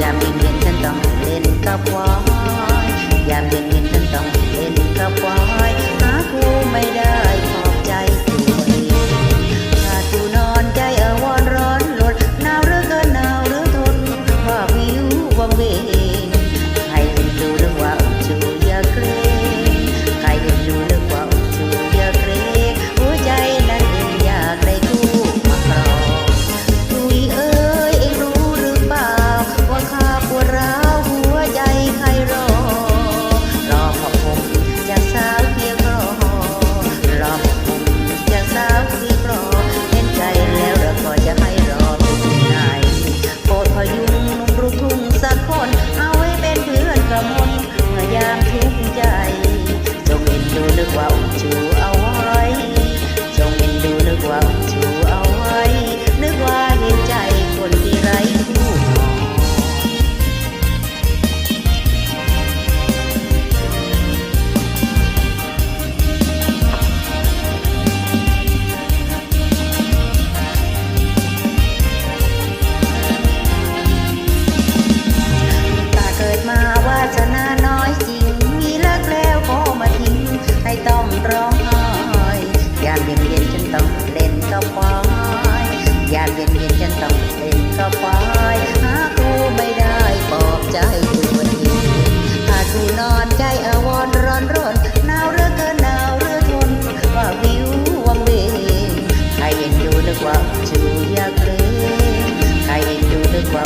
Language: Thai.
ยามเย็นเย็นฉันต้องเล่นกับวอยยามเย็น to เย็นเย็นฉันต้องเต้นก็ควายหาคู่ไม่ได้ปลอบใจตัวเองถ้าคู่นอนใจอาวรร้อนร้อนหนาวเรือกินหนาวเรือทนว่าวิววังเวงใครเห็นดูนึกว่าจูอยากเลงใครเห็นดูนึกว่า